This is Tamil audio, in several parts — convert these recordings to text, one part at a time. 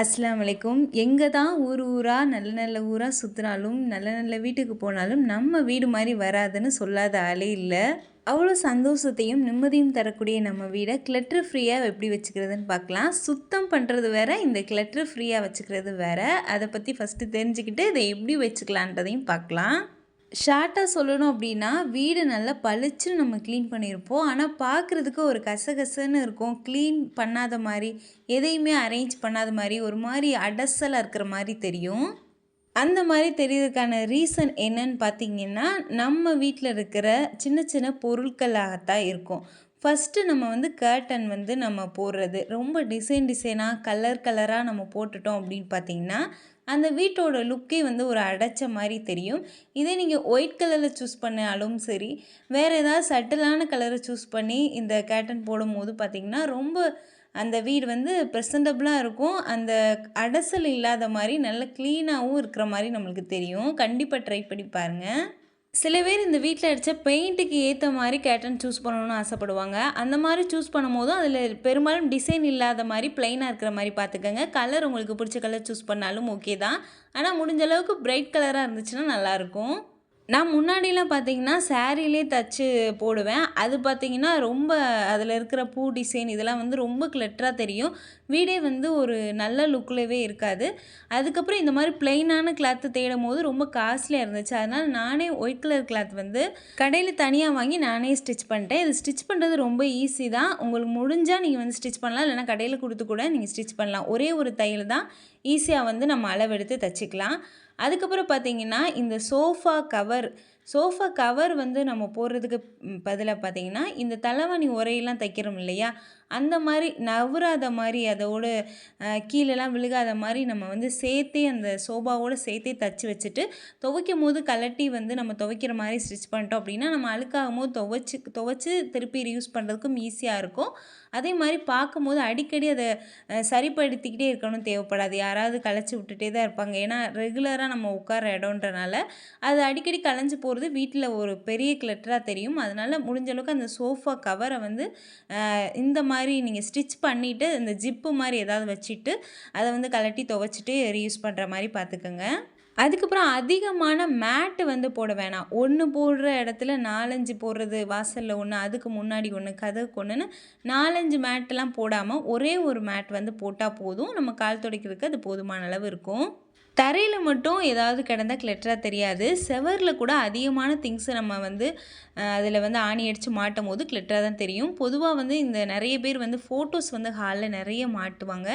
அஸ்லாம் வலைக்கும் எங்கே தான் ஊர் ஊராக நல்ல நல்ல ஊராக சுற்றினாலும் நல்ல நல்ல வீட்டுக்கு போனாலும் நம்ம வீடு மாதிரி வராதுன்னு சொல்லாத ஆளே இல்லை. அவ்வளோ சந்தோஷத்தையும் நிம்மதியும் தரக்கூடிய நம்ம வீடை கிளட்ரு ஃப்ரீயாக எப்படி வச்சுக்கிறதுன்னு பார்க்கலாம். சுத்தம் பண்ணுறது வேற இந்த கிளட்ரு ஃப்ரீயாக வச்சுக்கிறது வேற. அதை பற்றி ஃபஸ்ட்டு தெரிஞ்சுக்கிட்டு இதை எப்படி வச்சுக்கலான்றதையும் பார்க்கலாம். ஷார்ட்டாக சொல்லணும் அப்படின்னா வீடு நல்லா பளிச்சுன்னு நம்ம க்ளீன் பண்ணியிருப்போம் ஆனால் பார்க்குறதுக்கு ஒரு கசகசன்னு இருக்கும். க்ளீன் பண்ணாத மாதிரி எதையுமே அரேஞ்ச் பண்ணாத மாதிரி ஒரு மாதிரி அடசலாக இருக்கிற மாதிரி தெரியும். அந்த மாதிரி தெரியறதுக்கான ரீசன் என்னன்னு பார்த்தீங்கன்னா நம்ம வீட்டில் இருக்கிற சின்ன சின்ன பொருட்களாகத்தான் இருக்கும். ஃபஸ்ட்டு நம்ம வந்து கர்டன் வந்து நம்ம போடுறது. ரொம்ப டிசைன் டிசைனாக கலர் கலராக நம்ம போட்டுட்டோம் அப்படின்னு பார்த்தீங்கன்னா அந்த வீட்டோட லுக்கே வந்து ஒரு அடைச்ச மாதிரி தெரியும். இதே நீங்கள் ஒயிட் கலரில் சூஸ் பண்ணாலும் சரி வேறு ஏதாவது சட்டிலான கலரை சூஸ் பண்ணி இந்த கேட்டன் போடும்போது பார்த்திங்கன்னா ரொம்ப அந்த வீடு வந்து ப்ரெசன்டபுளாக இருக்கும். அந்த அடசல் இல்லாத மாதிரி நல்ல க்ளீனாகவும் இருக்கிற மாதிரி நம்மளுக்கு தெரியும். கண்டிப்பாக ட்ரை பண்ணி பாருங்கள் சில பேர் இந்த வீட்டில் அடித்த பெயிண்ட்டுக்கு ஏற்ற மாதிரி கேட்டன் சூஸ் பண்ணணும்னு ஆசைப்படுவாங்க. அந்த மாதிரி சூஸ் பண்ணும்போதும் அதில் பெரும்பாலும் டிசைன் இல்லாத மாதிரி ப்ளைனாக இருக்கிற மாதிரி பார்த்துக்கோங்க. கலர் உங்களுக்கு பிடிச்ச கலர் சூஸ் பண்ணாலும் ஓகே தான். ஆனால் முடிஞ்ச அளவுக்கு பிரைட் கலராக இருந்துச்சுன்னா நல்லாயிருக்கும் நான் முன்னாடிலாம் பார்த்தீங்கன்னா சாரீலே தச்சு போடுவேன். அது பார்த்தீங்கன்னா ரொம்ப அதில் இருக்கிற பூ டிசைன் இதெல்லாம் வந்து ரொம்ப கிளட்டராக தெரியும். வீடே வந்து ஒரு நல்ல லுக்லவே இருக்காது. அதுக்கப்புறம் இந்த மாதிரி பிளெயினான கிளாத்து தேடும் போது ரொம்ப காஸ்ட்லியாக இருந்துச்சு. அதனால் நானே ஒயிட் கலர் கிளாத் வந்து கடையில் தனியாக வாங்கி நானே ஸ்டிச் பண்ணிட்டேன். இது ஸ்டிச் பண்ணுறது ரொம்ப ஈஸி தான். உங்களுக்கு முடிஞ்சால் நீங்கள் வந்து ஸ்டிச் பண்ணலாம். இல்லைனா கடையில் கொடுத்து கூட நீங்கள் ஸ்டிச் பண்ணலாம். ஒரே ஒரு தையல் தான் ஈஸியாக வந்து நம்ம அளவெடுத்து தச்சுக்கலாம். அதுக்கப்புறம் பார்த்தீங்கன்னா இந்த சோஃபா கவர் சோஃபா கவர் வந்து நம்ம போடுறதுக்கு பதிலாக பார்த்தீங்கன்னா இந்த தலைவாணி உரையெல்லாம் தைக்கிறோம் இல்லையா? அந்த மாதிரி நவராத மாதிரி அதோட கீழேலாம் விழுகாத மாதிரி நம்ம வந்து சேர்த்தே அந்த சோபாவோடு சேர்த்தே தச்சு வச்சுட்டு துவைக்கும் போது கலட்டி வந்து நம்ம துவைக்கிற மாதிரி ஸ்டிச் பண்ணிட்டோம் அப்படின்னா நம்ம அழுக்காகும் போது துவைச்சி துவைச்சி திருப்பி யூஸ் பண்ணுறதுக்கும் ஈஸியாக இருக்கும். அதே மாதிரி பார்க்கும்போது அடிக்கடி அதை சரிப்படுத்திக்கிட்டே இருக்கணும் தேவைப்படாது. யாராவது களைச்சி விட்டுட்டே தான் இருப்பாங்க. ஏன்னா ரெகுலராக நம்ம உட்கார இடம்ன்றனால அது அடிக்கடி கலைஞ்சு போகிறது வீட்டில் ஒரு பெரிய கிளட்டராக தெரியும். அதனால் முடிஞ்ச அளவுக்கு அந்த சோஃபா கவரை வந்து இந்த மாதிரி மாதிரி நீங்கள் ஸ்டிச் பண்ணிவிட்டு இந்த ஜிப்பு மாதிரி ஏதாவது வச்சுட்டு அதை வந்து கலட்டி துவைச்சிட்டு ரீயூஸ் பண்ணுற மாதிரி பார்த்துக்கோங்க அதுக்கப்புறம் அதிகமான மேட்டு வந்து போட வேணாம். ஒன்று போடுற இடத்துல நாலஞ்சு போடுறது வாசலில் ஒன்று அதுக்கு முன்னாடி ஒன்று கதவுக்கு ஒன்றுன்னு நாலஞ்சு மேட்டெல்லாம் போடாமல் ஒரே ஒரு மேட் வந்து போட்டால் போதும். நம்ம கால் துடைக்கிறதுக்கு அது போதுமான அளவு இருக்கும். தரையில் மட்டும் ஏதாவது கிடந்தால் கிளெட்டராக தெரியாது. செவரில் கூட அதிகமான திங்ஸை நம்ம வந்து அதில் வந்து ஆணி அடித்து மாட்டும் போது கிளெட்டராக தான் தெரியும். பொதுவாக வந்து இந்த நிறைய பேர் வந்து ஃபோட்டோஸ் வந்து ஹாலில் நிறைய மாட்டுவாங்க.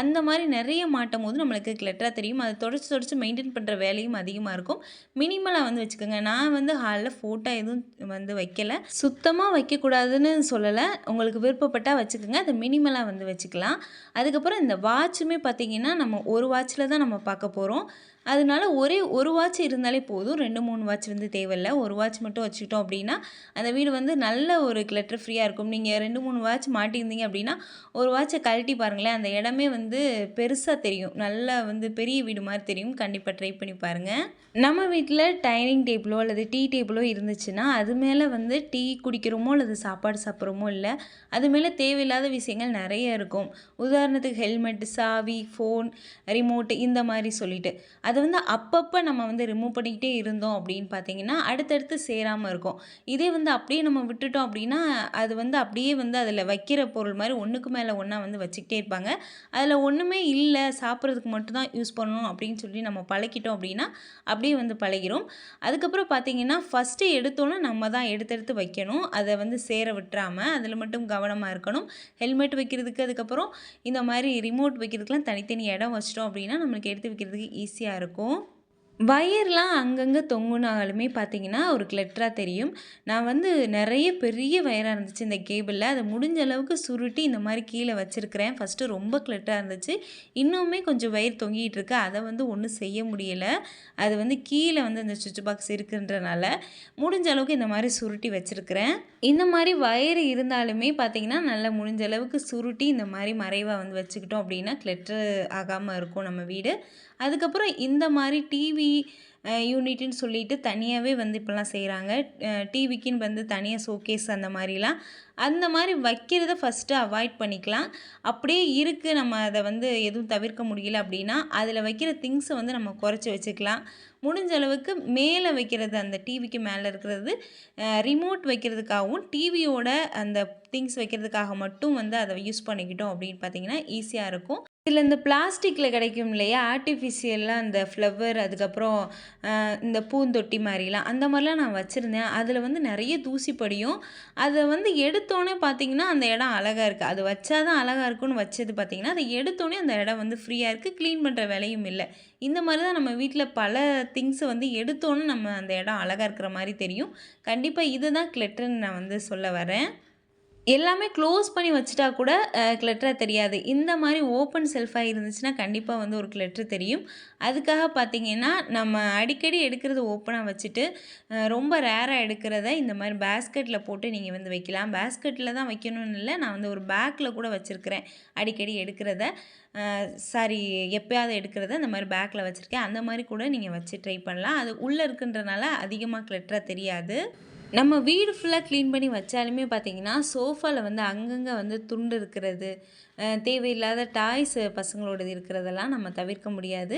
அந்த மாதிரி நிறைய மாட்டும் போது நம்மளுக்கு கிளெட்டராக தெரியும். அதை தொடச்சி தொடச்சி மெயின்டைன் பண்ணுற வேலையும் அதிகமாக இருக்கும். மினிமலாக வந்து வச்சுக்கோங்க. நான் வந்து ஹாலில் ஃபோட்டோ எதுவும் வந்து வைக்கலை. சுத்தமாக வைக்கக்கூடாதுன்னு சொல்லலை. உங்களுக்கு விருப்பப்பட்டால் வச்சுக்கோங்க. அதை மினிமலாக வந்து வச்சுக்கலாம். அதுக்கப்புறம் இந்த வாட்சுமே பார்த்திங்கன்னா நம்ம ஒரு வாட்சில் தான் நம்ம பார்க்க போகிறோம் அதனால ஒரே ஒரு வாட்ச் இருந்தாலே போதும். ரெண்டு மூணு வாட்ச் வந்து தேவையில்லை. ஒரு வாட்ச் மட்டும் வச்சுக்கிட்டோம் அப்படின்னா அந்த வீடு வந்து நல்ல ஒரு கிளட்டர் ஃப்ரீயாக இருக்கும். நீங்கள் ரெண்டு மூணு வாட்ச் மாட்டியிருந்தீங்க அப்படின்னா ஒரு வாட்சை கழட்டி பாருங்களேன். அந்த இடமே வந்து பெருசாக தெரியும். நல்லா வந்து பெரிய வீடு மாதிரி தெரியும். கண்டிப்பாக ட்ரை பண்ணி பாருங்கள் நம்ம வீட்டில் டைனிங் டேபிளோ அல்லது டீ டேபிளோ இருந்துச்சுன்னா அது மேலே வந்து டீ குடிக்கிறோமோ அல்லது சாப்பாடு சாப்பிட்றோமோ இல்லை அது மேலே தேவையில்லாத விஷயங்கள் நிறைய இருக்கும். உதாரணத்துக்கு ஹெல்மெட் சாவி ஃபோன் ரிமோட்டு இந்த மாதிரி சொல்லிட்டு. அது அதை வந்து அப்பப்போ நம்ம வந்து ரிமூவ் பண்ணிக்கிட்டே இருந்தோம் அப்படின்னு பார்த்தீங்கன்னா அடுத்தடுத்து சேராமல் இருக்கும். இதே வந்து அப்படியே நம்ம விட்டுட்டோம் அப்படின்னா அது வந்து அப்படியே வந்து அதில் வைக்கிற பொருள் மாதிரி ஒன்றுக்கு மேலே ஒன்றா வந்து வச்சுக்கிட்டே இருப்பாங்க. அதில் ஒன்றுமே இல்லை சாப்பிட்றதுக்கு மட்டும்தான் யூஸ் பண்ணணும் அப்படின்னு சொல்லி நம்ம பழக்கிட்டோம் அப்படின்னா அப்படியே வந்து பழகிரும். அதுக்கப்புறம் பார்த்தீங்கன்னா ஃபஸ்ட்டு எடுத்தோன்னே நம்ம தான் எடுத்து எடுத்து வைக்கணும். அதை வந்து சேர விட்டுறாமல் அதில் மட்டும் கவனமாக இருக்கணும். ஹெல்மெட் வைக்கிறதுக்கு அதுக்கப்புறம் இந்த மாதிரி ரிமோட் வைக்கிறதுக்குலாம் தனித்தனி இடம் வச்சிட்டோம் அப்படின்னா நம்மளுக்கு எடுத்து வைக்கிறதுக்கு ஈஸியாக இருக்கும். இருக்கும். வயர்லாம் அங்கங்கே தொங்குனாலுமே பார்த்தீங்கன்னா ஒரு கிளெட்டராக தெரியும். நான் வந்து நிறைய பெரிய வயராக இருந்துச்சு இந்த கேபிளில் அதை முடிஞ்ச அளவுக்கு சுருட்டி இந்த மாதிரி கீழே வச்சுருக்கிறேன். ஃபஸ்ட்டு ரொம்ப கிளெட்டராக இருந்துச்சு. இன்னுமே கொஞ்சம் வயர் தொங்கிகிட்டு இருக்கு. அதை வந்து ஒன்றும் செய்ய முடியலை. அது வந்து கீழே வந்து அந்த சுவிட்ச் பாக்ஸ் இருக்குன்றனால முடிஞ்ச அளவுக்கு இந்த மாதிரி சுருட்டி வச்சுருக்கிறேன். இந்த மாதிரி வயர் இருந்தாலுமே பார்த்தீங்கன்னா நல்லா முடிஞ்ச அளவுக்கு சுருட்டி இந்த மாதிரி மறைவாக வந்து வச்சுக்கிட்டோம் அப்படின்னா கிளெட்டர் ஆகாமல் இருக்கும் நம்ம வீடு. அதுக்கப்புறம் இந்த மாதிரி டிவி டிவி யூனிட்டுன்னு சொல்லிட்டு தனியாகவே வந்து இப்போலாம் செய்கிறாங்க டிவிக்குன்னு வந்து தனியாக ஷோகேஸ் அந்த மாதிரிலாம். அந்த மாதிரி வைக்கிறத ஃபஸ்ட்டு அவாய்ட் பண்ணிக்கலாம். அப்படியே இருக்குது நம்ம அதை வந்து எதுவும் தவிர்க்க முடியல அப்படின்னா அதில் வைக்கிற திங்ஸை வந்து நம்ம குறைச்சி வச்சுக்கலாம். முடிஞ்ச அளவுக்கு மேலே வைக்கிறது அந்த டிவிக்கு மேலே இருக்கிறது ரிமோட் வைக்கிறதுக்காகவும் டிவியோட அந்த திங்ஸ் வைக்கிறதுக்காக மட்டும் வந்து அதை யூஸ் பண்ணிக்கிட்டோம் அப்படின்னு பார்த்தீங்கன்னா ஈஸியாக இருக்கும். இதில் இந்த பிளாஸ்டிக்கில் கிடைக்கும் இல்லையா? ஆர்டிஃபிஷியலாக அந்த ஃப்ளவர் அதுக்கப்புறம் இந்த பூந்தொட்டி மாதிரிலாம் அந்த மாதிரிலாம் நான் வச்சுருந்தேன். அதில் வந்து நிறைய தூசி படியும். அதை வந்து எடுத்தோன்னே பார்த்தீங்கன்னா அந்த இடம் அழகாக இருக்குது அது வச்சா தான் அழகாக இருக்கும்னு வச்சது பார்த்தீங்கன்னா அதை எடுத்தோடனே அந்த இடம் வந்து ஃப்ரீயாக இருக்குது க்ளீன் பண்ணுற வேலையும் இல்லை. இந்த மாதிரி தான் நம்ம வீட்டில் பல திங்ஸை வந்து எடுத்தோன்னே நம்ம அந்த இடம் அழகாக இருக்கிற மாதிரி தெரியும். கண்டிப்பாக இதுதான் கிளெட்டர்னு நான் வந்து சொல்ல வரேன். எல்லாமே க்ளோஸ் பண்ணி வச்சுட்டா கூட கிளெட்டராக தெரியாது. இந்த மாதிரி ஓப்பன் செல்ஃபாக இருந்துச்சுன்னா கண்டிப்பாக வந்து ஒரு கிளெட்ரு தெரியும். அதுக்காக பார்த்தீங்கன்னா நம்ம அடிக்கடி எடுக்கிறது ஓப்பனாக வச்சுட்டு ரொம்ப ரேராக எடுக்கிறத இந்த மாதிரி பேஸ்கெட்டில் போட்டு நீங்கள் வந்து வைக்கலாம். பேஸ்கெட்டில் தான் வைக்கணும்னு இல்லை நான் வந்து ஒரு பேக்கில் கூட வச்சுருக்கிறேன் அடிக்கடி எடுக்கிறத. சாரி எப்போயாவது எடுக்கிறத இந்த மாதிரி பேக்கில் வச்சுருக்கேன். அந்த மாதிரி கூட நீங்கள் வச்சு ட்ரை பண்ணலாம். அது உள்ளே இருக்குன்றனால அதிகமாக கிளட்டராக தெரியாது. நம்ம வீடு ஃபுல்லாக க்ளீன் பண்ணி வச்சாலுமே பார்த்திங்கன்னா சோஃபாவில் வந்து அங்கங்கே வந்து துண்டு இருக்கிறது தேவையில்லாத டாய்ஸ் பசங்களோடது இருக்கிறதெல்லாம் நம்ம தவிர்க்க முடியாது.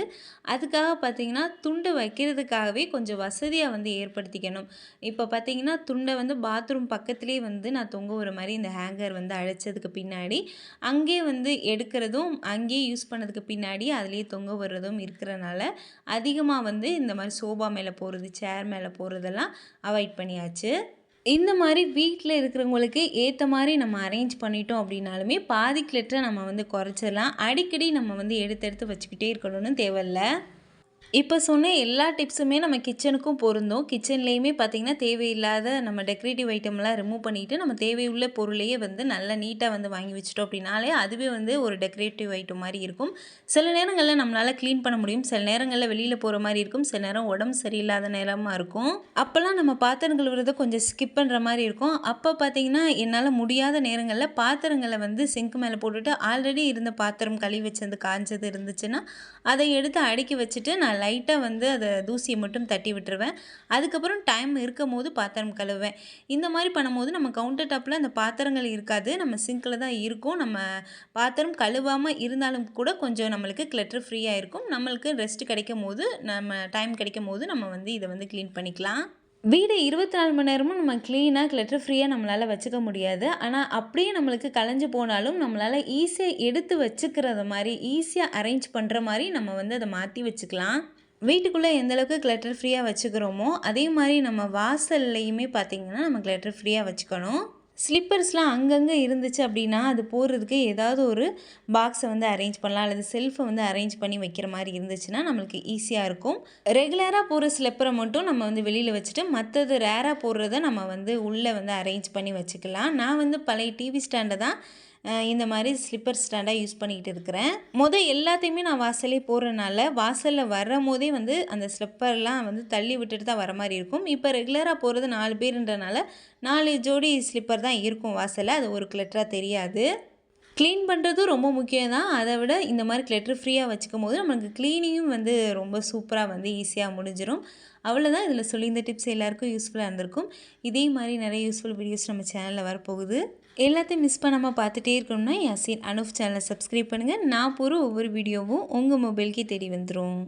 அதுக்காக பார்த்திங்கன்னா துண்டு வைக்கிறதுக்காகவே கொஞ்சம் வசதியாக வந்து ஏற்படுத்திக்கணும். இப்போ பார்த்திங்கன்னா துண்டை வந்து பாத்ரூம் பக்கத்துலேயே வந்து நான் தொங்க ஒரு மாதிரி இந்த ஹேங்கர் வந்து அழைச்சதுக்கு பின்னாடி அங்கேயே வந்து எடுக்கிறதும் அங்கேயே யூஸ் பண்ணதுக்கு பின்னாடி அதுலேயே தொங்க விடுறதும் இருக்கிறனால அதிகமாக வந்து இந்த மாதிரி சோபா மேலே போகிறது சேர் மேலே போகிறதெல்லாம் அவாய்ட் பண்ணியாச்சு. ஆச்சு இந்த மாதிரி வீட்டில் இருக்கிறவங்களுக்கு ஏற்ற மாதிரி நம்ம அரேஞ்ச் பண்ணிட்டோம் அப்படின்னாலுமே பாதி கிளெட்டரை நம்ம வந்து குறைச்சிடலாம். அடிக்கடி நம்ம வந்து எடுத்து எடுத்து வச்சுக்கிட்டே இருக்கணும்னு தேவையில்லை. இப்போ சொன்ன எல்லா டிப்ஸுமே நம்ம கிச்சனுக்கும் பொருந்தும். கிச்சன்லேயுமே பார்த்திங்கன்னா தேவையில்லாத நம்ம டெக்கரேட்டிவ் ஐட்டம்லாம் ரிமூவ் பண்ணிவிட்டு நம்ம தேவையுள்ள பொருளையே வந்து நல்லா நீட்டாக வந்து வாங்கி வச்சிட்டோம் அப்படின்னாலே அதுவே வந்து ஒரு டெக்கரேட்டிவ் ஐட்டம் மாதிரி இருக்கும். சில நேரங்களில் நம்மளால் க்ளீன் பண்ண முடியும். சில நேரங்களில் வெளியில் போகிற மாதிரி இருக்கும். சில நேரம் உடம்பு சரியில்லாத நேரமாக இருக்கும். அப்போல்லாம் நம்ம பாத்திரம் கழுவுறதை கொஞ்சம் ஸ்கிப் பண்ணுற மாதிரி இருக்கும். அப்போ பார்த்திங்கன்னா என்னால் முடியாத நேரங்களில் பாத்திரங்களை வந்து சிங்க் மேலே போட்டுட்டு ஆல்ரெடி இருந்த பாத்திரம் கழுவி வச்சது காஞ்சது இருந்துச்சுன்னா அதை எடுத்து அடுக்கி வச்சுட்டு நான் லைட்டாக வந்து அதை தூசியை மட்டும் தட்டி விட்டுருவேன். அதுக்கப்புறம் டைம் இருக்கும் போது பாத்திரம் கழுவுவேன். இந்த மாதிரி பண்ணும்போது நம்ம கவுண்டர் டாப்பில் அந்த பாத்திரங்கள் இருக்காது. நம்ம சிங்கில் தான் இருக்கும். நம்ம பாத்திரம் கழுவாமல் இருந்தாலும் கூட கொஞ்சம் நம்மளுக்கு கிளட்டர் ஃப்ரீயாக இருக்கும். நம்மளுக்கு ரெஸ்ட் கிடைக்கும் போது நம்ம டைம் கிடைக்கும் போது நம்ம வந்து இதை வந்து க்ளீன் பண்ணிக்கலாம். வீடு இருபத்தி நாலு மணி நேரமும் நம்ம க்ளீனாக கிளட்டர் ஃப்ரீயாக நம்மளால் வச்சுக்க முடியாது. ஆனால் அப்படியே நம்மளுக்கு கலைஞ்சு போனாலும் நம்மளால் ஈஸியாக எடுத்து வச்சுக்கிறது மாதிரி ஈஸியாக அரேஞ்ச் பண்ணுற மாதிரி நம்ம வந்து அதை மாற்றி வச்சுக்கலாம். வீட்டுக்குள்ளே எந்தளவுக்கு கிளட்டர் ஃப்ரீயாக வச்சுக்கிறோமோ அதே மாதிரி நம்ம வாசல்லையுமே பார்த்திங்கன்னா நம்ம கிளட்டர் ஃப்ரீயாக வச்சுக்கணும். ஸ்லிப்பர்ஸ்லாம் அங்கங்கே இருந்துச்சு அப்படின்னா அது போடுறதுக்கு ஏதாவது ஒரு பாக்ஸை வந்து அரேஞ்ச் பண்ணலாம். அல்லது செல்ஃபை வந்து அரேஞ்ச் பண்ணி வைக்கிற மாதிரி இருந்துச்சுன்னா நம்மளுக்கு ஈஸியாக இருக்கும். ரெகுலராக போகிற ஸ்லிப்பரை மட்டும் நம்ம வந்து வெளியில் வச்சுட்டு மற்றது ரேராக போடுறத நம்ம வந்து உள்ளே வந்து அரேஞ்ச் பண்ணி வச்சுக்கலாம். நான் வந்து பழைய டிவி ஸ்டாண்டை தான் இந்த மாதிரி ஸ்லிப்பர் ஸ்டாண்டாக யூஸ் பண்ணிக்கிட்டு இருக்கிறேன். மொதல் எல்லாத்தையுமே நான் வாசலே போடுறனால வாசலில் வரும் போதே வந்து அந்த ஸ்லிப்பர்லாம் வந்து தள்ளி விட்டுட்டு தான் வர மாதிரி இருக்கும். இப்போ ரெகுலராக போகிறது நாலு பேருன்றனால நாலு ஜோடி ஸ்லிப்பர் தான் இருக்கும் வாசலில். அது ஒரு கிளட்டராக தெரியாது. க்ளீன் பண்ணுறதும் ரொம்ப முக்கியம் தான் அதை விட இந்த மாதிரி கிளெட்ரு ஃப்ரீயாக வச்சுக்கும் போது நம்மளுக்கு க்ளீனிங்கும் வந்து ரொம்ப சூப்பராக வந்து ஈஸியாக முடிஞ்சிடும் அவ்வளோதான் இதில் சொல்லி இந்த டிப்ஸ் எல்லாேருக்கும் யூஸ்ஃபுல்லாக இருந்திருக்கும். இதே மாதிரி நிறைய யூஸ்ஃபுல் வீடியோஸ் நம்ம சேனலில் வரப்போகுது. எல்லாத்தையும் மிஸ் பண்ணாமல் பார்த்துட்டே இருக்கணும்னா யாசின் அனுஃப் சேனலை சப்ஸ்கிரைப் பண்ணுங்கள் நான் போகிற ஒவ்வொரு வீடியோவும் உங்கள் மொபைலுக்கே தேடி வந்துடும்